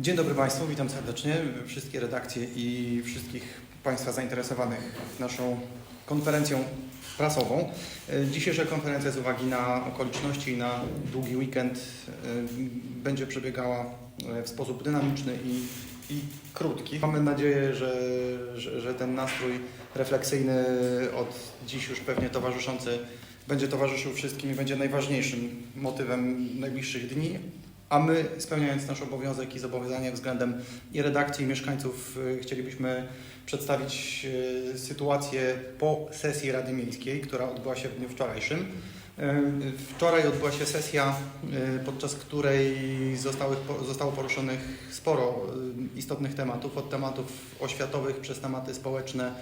Dzień dobry Państwu, witam serdecznie wszystkie redakcje i wszystkich Państwa zainteresowanych naszą konferencją prasową. E, Dzisiejsza konferencja z uwagi na okoliczności i na długi weekend e, będzie przebiegała e, w sposób dynamiczny i, i krótki. Mamy nadzieję, że, że, że ten nastrój refleksyjny od dziś już pewnie towarzyszący będzie towarzyszył wszystkim i będzie najważniejszym motywem najbliższych dni. A my, spełniając nasz obowiązek i zobowiązania względem i redakcji, i mieszkańców, y, chcielibyśmy przedstawić y, sytuację po sesji Rady Miejskiej, która odbyła się w dniu wczorajszym. Y, Wczoraj odbyła się sesja, podczas której zostały, zostało poruszonych sporo istotnych tematów, od tematów oświatowych przez tematy społeczne,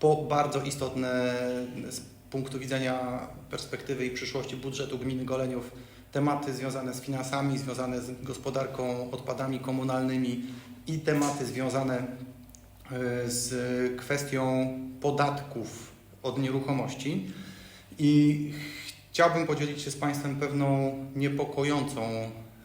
po bardzo istotne z punktu widzenia perspektywy i przyszłości budżetu gminy Goleniów tematy związane z finansami, związane z gospodarką odpadami komunalnymi i tematy związane e, z kwestią podatków od nieruchomości. I chciałbym podzielić się z Państwem pewną niepokojącą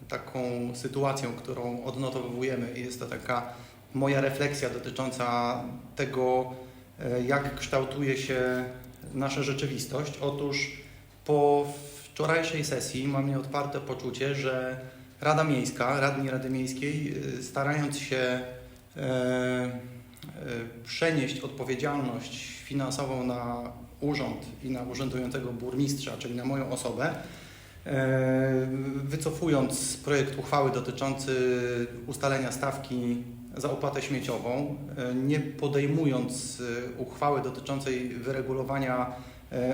taką sytuacją, którą odnotowujemy. Jest to taka moja refleksja dotycząca tego, e, jak kształtuje się nasza rzeczywistość. Otóż po wczorajszej sesji mam nieodparte poczucie, że Rada Miejska, radni Rady Miejskiej, y, starając się e, e, przenieść odpowiedzialność finansową na urząd i na urzędującego burmistrza, czyli na moją osobę, e, wycofując projekt uchwały dotyczący ustalenia stawki za opłatę śmieciową, nie podejmując uchwały dotyczącej wyregulowania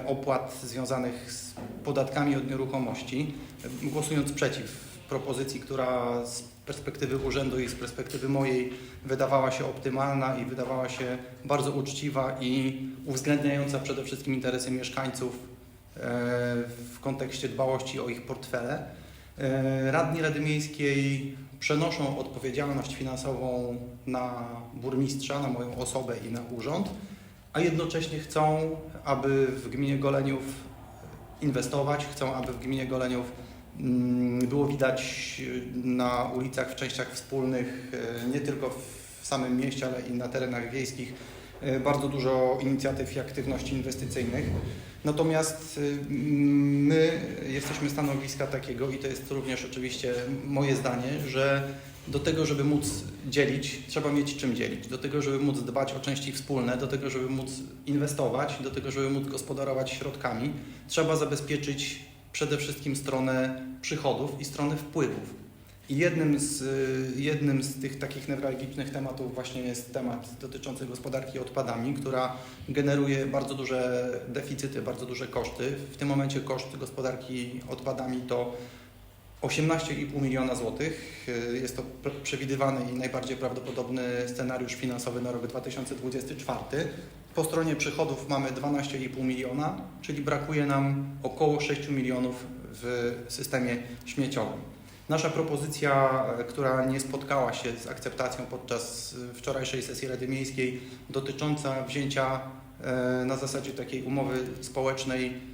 opłat związanych z podatkami od nieruchomości, e, głosując przeciw propozycji, która z perspektywy urzędu i z perspektywy mojej wydawała się optymalna i wydawała się bardzo uczciwa i uwzględniająca przede wszystkim interesy mieszkańców e, w kontekście dbałości o ich portfele. E, Radni Rady Miejskiej przenoszą odpowiedzialność finansową na burmistrza, na moją osobę i na urząd, a jednocześnie chcą, aby w gminie Goleniów inwestować, chcą, aby w gminie Goleniów mm, było widać na ulicach, w częściach wspólnych, e, nie tylko w samym mieście, ale i na terenach wiejskich, bardzo dużo inicjatyw i aktywności inwestycyjnych. Natomiast y, my jesteśmy stanowiska takiego, i to jest również oczywiście moje zdanie, że do tego, żeby móc dzielić, trzeba mieć czym dzielić. Do tego, żeby móc dbać o części wspólne, do tego, żeby móc inwestować, do tego, żeby móc gospodarować środkami, trzeba zabezpieczyć przede wszystkim stronę przychodów i stronę wpływów. I jednym z, y, jednym z tych takich newralgicznych tematów właśnie jest temat dotyczący gospodarki odpadami, która generuje bardzo duże deficyty, bardzo duże koszty. W tym momencie koszt gospodarki odpadami to 18,5 miliona złotych. Y, Jest to pr- przewidywany i najbardziej prawdopodobny scenariusz finansowy na rok 2024. Po stronie przychodów mamy 12,5 miliona, czyli brakuje nam około 6 milionów w systemie śmieciowym. Nasza propozycja, e, która nie spotkała się z akceptacją podczas e, wczorajszej sesji Rady Miejskiej, dotycząca wzięcia e, na zasadzie takiej umowy społecznej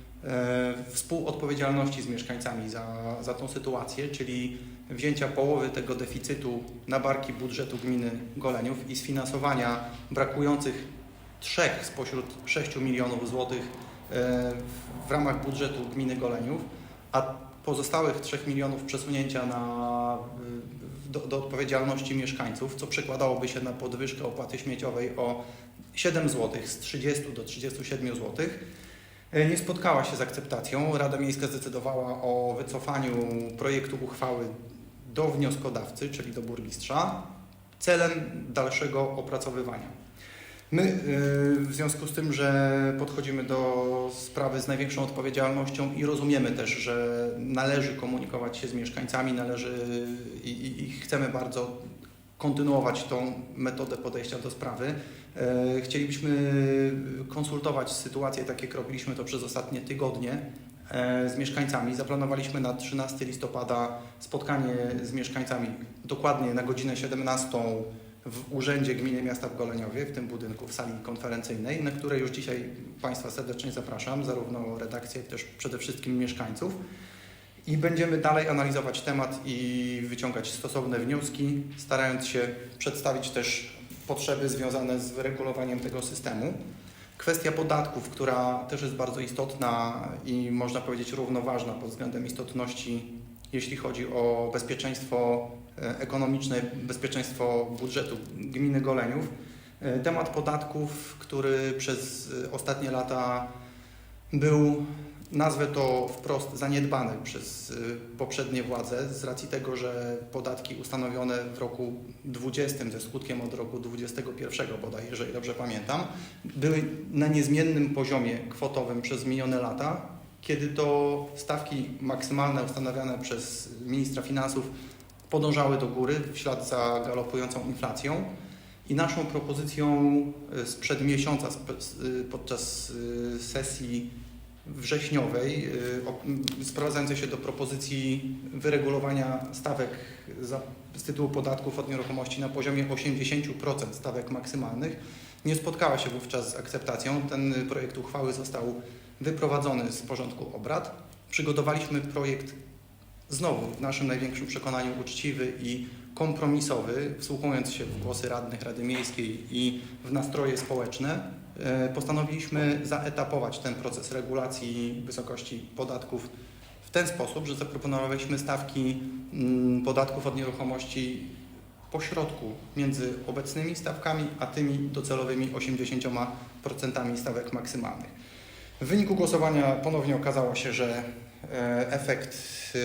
współodpowiedzialności z mieszkańcami za, za tą sytuację, czyli wzięcia połowy tego deficytu na barki budżetu gminy Goleniów i sfinansowania brakujących trzech spośród 6 milionów złotych w ramach budżetu gminy Goleniów, a pozostałych 3 milionów przesunięcia na, y, do, do odpowiedzialności mieszkańców, co przekładałoby się na podwyżkę opłaty śmieciowej o 7 zł z 30 do 37 zł. Nie spotkała się z akceptacją. Rada Miejska zdecydowała o wycofaniu projektu uchwały do wnioskodawcy, czyli do burmistrza, celem dalszego opracowywania. My y, w związku z tym, że podchodzimy do sprawy z największą odpowiedzialnością i rozumiemy też, że należy komunikować się z mieszkańcami, należy i, i, i chcemy bardzo kontynuować tą metodę podejścia do sprawy. E, Chcielibyśmy konsultować sytuację, tak jak robiliśmy to przez ostatnie tygodnie e, z mieszkańcami. Zaplanowaliśmy na 13 listopada spotkanie z mieszkańcami dokładnie na godzinę 17 w Urzędzie Gminy Miasta w Goleniowie, w tym budynku, w sali konferencyjnej, na które już dzisiaj Państwa serdecznie zapraszam, zarówno redakcję, jak też przede wszystkim mieszkańców. I będziemy dalej analizować temat i wyciągać stosowne wnioski, starając się przedstawić też potrzeby związane z wyregulowaniem tego systemu. Kwestia podatków, która też jest bardzo istotna i można powiedzieć równoważna pod względem istotności, jeśli chodzi o bezpieczeństwo e, ekonomiczne, bezpieczeństwo budżetu gminy Goleniów. E, Temat podatków, który przez e, ostatnie lata był, nazwę to wprost, zaniedbany przez poprzednie władze z racji tego, że podatki ustanowione w roku 20 ze skutkiem od roku 21 bodaj, jeżeli dobrze pamiętam, były na niezmiennym poziomie kwotowym przez minione lata, kiedy to stawki maksymalne ustanawiane przez ministra finansów podążały do góry w ślad za galopującą inflacją. I naszą propozycją y, sprzed miesiąca y, podczas y, sesji wrześniowej, sprowadzającej się do propozycji wyregulowania stawek za, z tytułu podatków od nieruchomości na poziomie 80% stawek maksymalnych, nie spotkała się wówczas z akceptacją. Ten projekt uchwały został wyprowadzony z porządku obrad. Przygotowaliśmy projekt znowu w naszym największym przekonaniu uczciwy i kompromisowy, wsłuchując się w głosy radnych Rady Miejskiej i w nastroje społeczne, e, postanowiliśmy zaetapować ten proces regulacji wysokości podatków w ten sposób, że zaproponowaliśmy stawki mm, podatków od nieruchomości pośrodku między obecnymi stawkami, a tymi docelowymi 80% stawek maksymalnych. W wyniku głosowania ponownie okazało się, że e, efekt, e,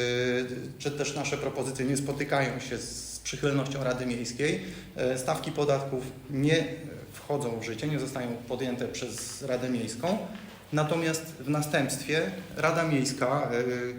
czy też nasze propozycje nie spotykają się z przychylnością Rady Miejskiej. E, Stawki podatków nie wchodzą w życie, nie zostają podjęte przez Radę Miejską. Natomiast w następstwie Rada Miejska,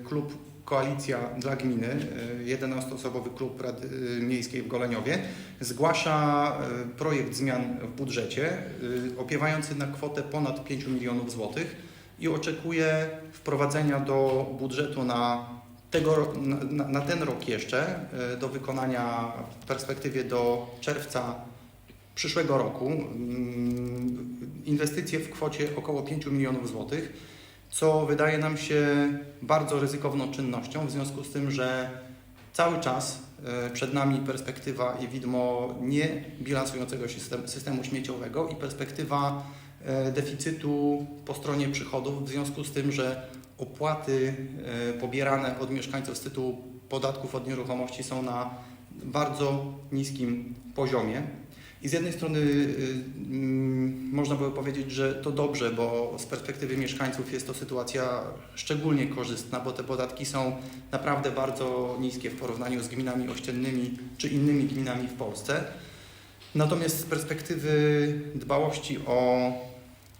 klub Koalicja dla Gminy, e, 11-osobowy klub Rady Miejskiej w Goleniowie, zgłasza e, projekt zmian w budżecie e, opiewający na kwotę ponad 5 milionów złotych i oczekuje wprowadzenia do budżetu na, tego, na, na ten rok jeszcze, do wykonania w perspektywie do czerwca przyszłego roku, mm, inwestycje w kwocie około 5 milionów złotych, co wydaje nam się bardzo ryzykowną czynnością, w związku z tym, że cały czas e, przed nami perspektywa i widmo nie bilansującego się system, systemu śmieciowego i perspektywa e, deficytu po stronie przychodów, w związku z tym, że opłaty e, pobierane od mieszkańców z tytułu podatków od nieruchomości są na bardzo niskim poziomie. I z jednej strony y, mm, można by powiedzieć, że to dobrze, bo z perspektywy mieszkańców jest to sytuacja szczególnie korzystna, bo te podatki są naprawdę bardzo niskie w porównaniu z gminami ościennymi czy innymi gminami w Polsce. Natomiast z perspektywy dbałości o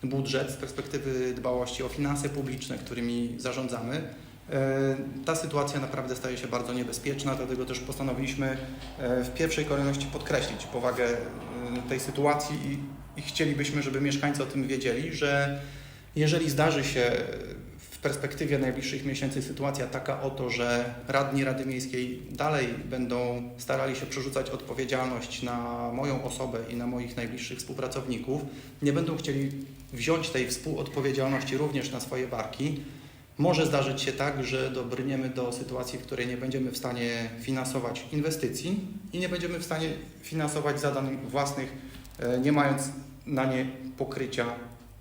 budżet, z perspektywy dbałości o finanse publiczne, którymi zarządzamy, e, ta sytuacja naprawdę staje się bardzo niebezpieczna, dlatego też postanowiliśmy e, w pierwszej kolejności podkreślić powagę tej sytuacji i, i chcielibyśmy, żeby mieszkańcy o tym wiedzieli, że jeżeli zdarzy się w perspektywie najbliższych miesięcy sytuacja taka oto, że radni Rady Miejskiej dalej będą starali się przerzucać odpowiedzialność na moją osobę i na moich najbliższych współpracowników, nie będą chcieli wziąć tej współodpowiedzialności również na swoje barki, może zdarzyć się tak, że dobrniemy do sytuacji, w której nie będziemy w stanie finansować inwestycji i nie będziemy w stanie finansować zadań własnych, e, nie mając na nie pokrycia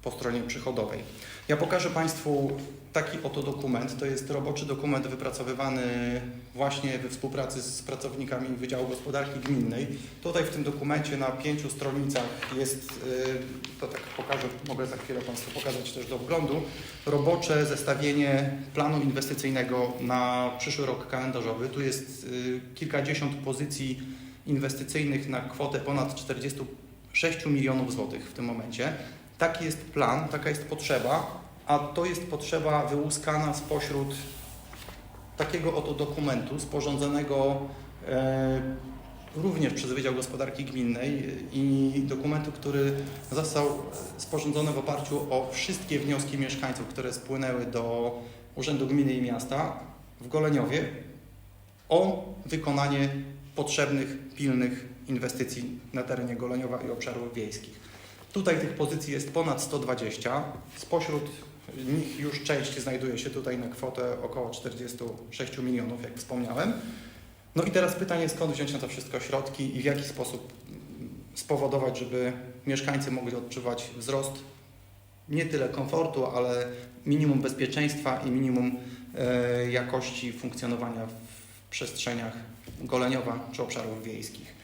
po stronie przychodowej. Ja pokażę Państwu taki oto dokument. To jest roboczy dokument wypracowywany właśnie we współpracy z pracownikami Wydziału Gospodarki Gminnej. Tutaj w tym dokumencie na pięciu stronicach jest, y, to tak pokażę, mogę za chwilę Państwu pokazać też do wglądu, robocze zestawienie planu inwestycyjnego na przyszły rok kalendarzowy. Tu jest y, kilkadziesiąt pozycji inwestycyjnych na kwotę ponad 46 milionów złotych w tym momencie. Taki jest plan, taka jest potrzeba, a to jest potrzeba wyłuskana spośród takiego oto dokumentu sporządzonego e, również przez Wydział Gospodarki Gminnej i dokumentu, który został sporządzony w oparciu o wszystkie wnioski mieszkańców, które spłynęły do Urzędu Gminy i Miasta w Goleniowie o wykonanie potrzebnych, pilnych inwestycji na terenie Goleniowa i obszarów wiejskich. Tutaj tych pozycji jest ponad 120. Spośród nich już część znajduje się tutaj na kwotę około 46 milionów, jak wspomniałem. No i teraz pytanie, skąd wziąć na to wszystko środki i w jaki sposób spowodować, żeby mieszkańcy mogli odczuwać wzrost nie tyle komfortu, ale minimum bezpieczeństwa i minimum e, jakości funkcjonowania w przestrzeniach Goleniowa czy obszarów wiejskich.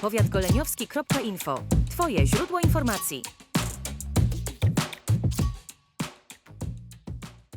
Powiatgoleniowski.info. Twoje źródło informacji.